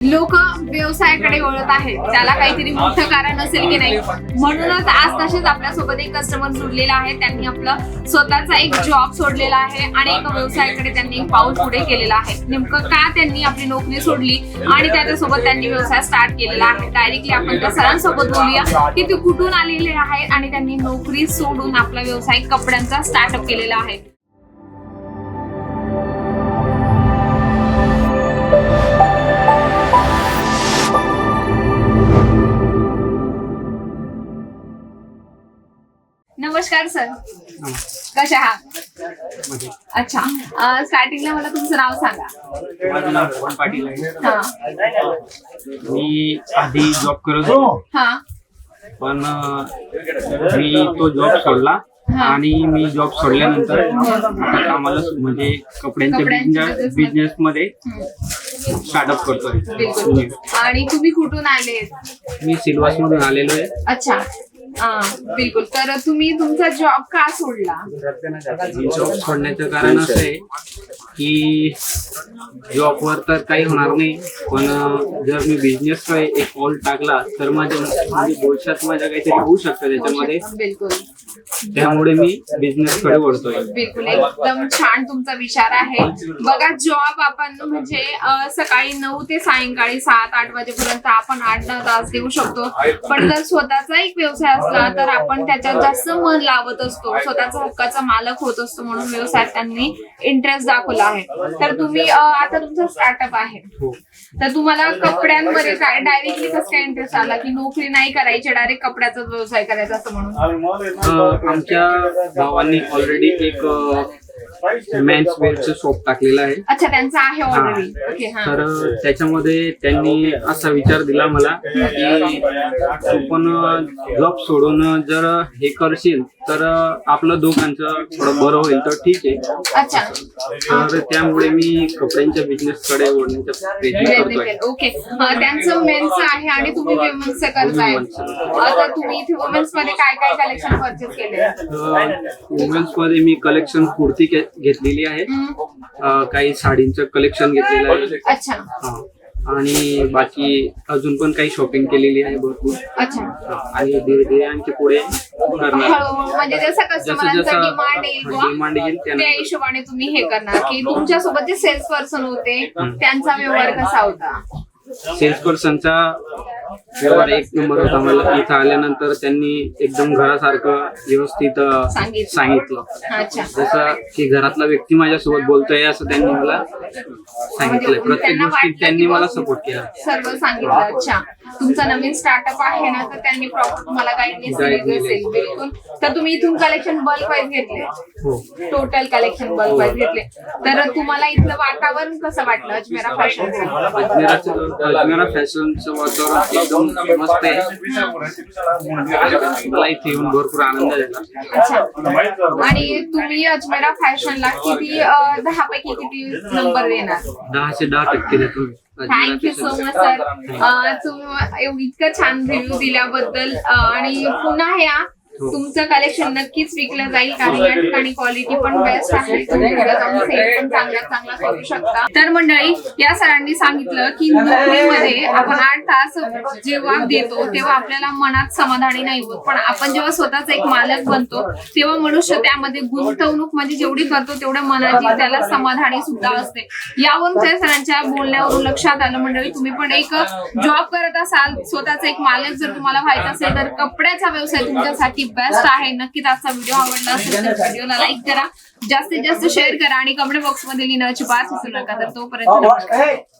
लोक व्यवसायाकडे वळत आहेत. त्याला काहीतरी मोठं कारण असेल की नाही? म्हणूनच आज तसेच आपल्यासोबत एक कस्टमर जुडलेला आहे. त्यांनी आपलं स्वतःचा एक जॉब सोडलेला आहे आणि एका व्यवसायाकडे त्यांनी एक पाऊल पुढे केलेला आहे. नेमकं का त्यांनी आपली नोकरी सोडली आणि त्याच्यासोबत त्यांनी व्यवसाय स्टार्ट केलेला आहे? डायरेक्टली आपण त्या सरांसोबत बोलूया की ते कुठून आलेले आहेत आणि त्यांनी नोकरी सोडून आपला व्यवसाय कपड्यांचा स्टार्टअप केलेला आहे. नमस्कार सर. कसे आहात? अच्छा. स्टार्टिंगला मला तुमचं नाव सांगा. माझं नाव भगवान पाटील आहे. हा. मी आधी जॉब करत होतो. हा. पण अं, मी तो जॉब सोडला. हा. आणि मी जॉब सोडल्यानंतर आता कामाला सु- म्हणजे कपड्यांच्या कपड्यांच्या बिझनेस business बिझनेस मध्ये. हम्म. स्टार्टअप करतोय. बिलकुल. आणि तुम्ही कुठून आले मी सिल्वास मधून आलेलो आहे. अच्छा. हा, बिलकुल. तर तुम्ही तुमचा जॉब का सोडला? जॉब सोडण्याचं कारण असं आहे की जॉबवर तर काही होणार नाही. पण जर मी बिझनेस एक कॉल टाकला तर माझ्या म्हणजे भविष्यात माझ्या काहीतरी होऊ शकतं त्याच्यामध्ये. बिलकुल. त्यामुळे मी बिझनेस कडे वळतोय. बिलकुल. एकदम छान तुमचा विचार आहे. बघा जॉब आपण म्हणजे सकाळी नऊ ते सायंकाळी सात आठ वाजेपर्यंत आपण आठ दहा तास देऊ शकतो. पण जर स्वतःचा एक व्यवसाय असला तर आपण त्याच्यात जास्त मन लावत असतो. स्वतःचा हक्काचा मालक होत असतो म्हणून व्यवसायात त्यांनी इंटरेस्ट दाखवला आहे. तर तुम्ही आता तुमचा स्टार्टअप आहे. हो. तर तुम्हाला कपड्यांमध्ये काय डायरेक्टली कसं काय इंटरेस्ट आला की नोकरी नाही करायची डायरेक्ट कपड्याचाच व्यवसाय करायचा असं म्हणून? अं, आमच्या भावांनी ऑलरेडी एक मेन्स वेअरचं शॉप टाकलेलं आहे. अच्छा त्यांचं आहे ऑलरेडी ओके हा. तर त्याच्यामध्ये त्यांनी असा विचार दिला मला की तू पण जॉब सोडून जर हे करशील तर आपलं दोघांचं थोडं बरं होईल तर ठीक आहे. अच्छा. तर त्यामुळे मी कपड्यांच्या बिझनेस कडे वळण्याचा प्रयत्न करतोय. ओके त्यांचं मेन्स आहे आणि तुम्ही वुमेन्स करताय. आता तुम्ही इथे वुमेन्समध्ये काय काय कलेक्शन परचेस केले वुमेन्समध्ये मी कलेक्शन कुर्ती घेतलेली आहे. अं, काही साडींचं कलेक्शन घेतलेलं आहे. अच्छा. हा. आणि बाकी अजून पण काही शॉपिंग केलेली आहे भरपूर. अच्छा. हा. आणि धीरे धीरे आणखी पुढे करणार हळूहळू म्हणजे जसं कस्टमरांचा जसं डिमांड येईल बुवा, डिमांड येईल त्या त्यानंतर हिशोबाने तुम्ही हे करणार. की तुमच्यासोबत जे सेल्स पर्सन होते त्यांचा व्यवहार कसा होता? सेल्स पर्सनचा व्यवहार एक नंबर होता. मला इथं आल्यानंतर त्यांनी एकदम घरासारखं व्यवस्थित सांगितलं. सांगितलं. अच्छा. जसं की घरातला व्यक्ती माझ्यासोबत बोलतोय असं त्यांनी मला सांगितलंय. प्रत्येक म्हणजे त्यांना गोष्टीत वाटलं त्यांनी मला सपोर्ट केला. सर्व सांगितलं. अच्छा. तुमचा नवीन स्टार्टअप आहे ना तर त्यांनी प्रॉपर तुम्हाला गाईडन्स Guide दिली दिली. असेल. बिलकुल. तर तुम्ही इथून कलेक्शन बल्क वाईज घेतले. हो. टोटल कलेक्शन बल्क वाईज घेतले. तर तुम्हाला इथलं वातावरण कसं वाटलं अजमेरा अजमेराचं अजमेरा फॅशनचं वातावरण एकदम मस्त आहे. मला इथे येऊन भरपूर आनंद झाला. आणि तुम्ही अजमेरा फॅशनला किती दहा पैकी किती नंबर देणार? दहाशे दहा टक्के देतो थँक्यू सो. मच सर इतकं छान रिव्ह्यू दिल्याबद्दल अं, आणि पुन्हा या तुमचं कलेक्शन नक्कीच विकलं जाईल कारण या ठिकाणी क्वालिटी पण बेस्ट आहे. तुम्ही पुढे जाऊन सेल पण चांगला चांगला करू शकता. तर मंडळी या सरांनी सांगितलं की नोकरीमध्ये आपण आठ तास जेव्हा देतो तेव्हा आपल्याला मनात समाधानी नाही होत. पण आपण जेव्हा स्वतःचा एक मालक बनतो तेव्हा मनुष्य त्यामध्ये गुंतवणूक म्हणजे जेवढी करतो तेवढ्या मनाची त्याला समाधानी सुद्धा असते. यावरून त्या सरांच्या बोलण्यावरून लक्षात आलं मंडळी तुम्ही पण एक जॉब करत असाल स्वतःचा एक मालक जर तुम्हाला व्हायचा असेल तर कपड्याचा व्यवसाय तुमच्यासाठी बेस्ट आहे. नक्कीच आजचा व्हिडिओ आवडला असेल तर व्हिडिओला लाईक करा. जास्तीत जास्त शेअर करा आणि कमेंट बॉक्समध्ये लिहिण्याची पाच विसरू नका. तर तोपर्यंत.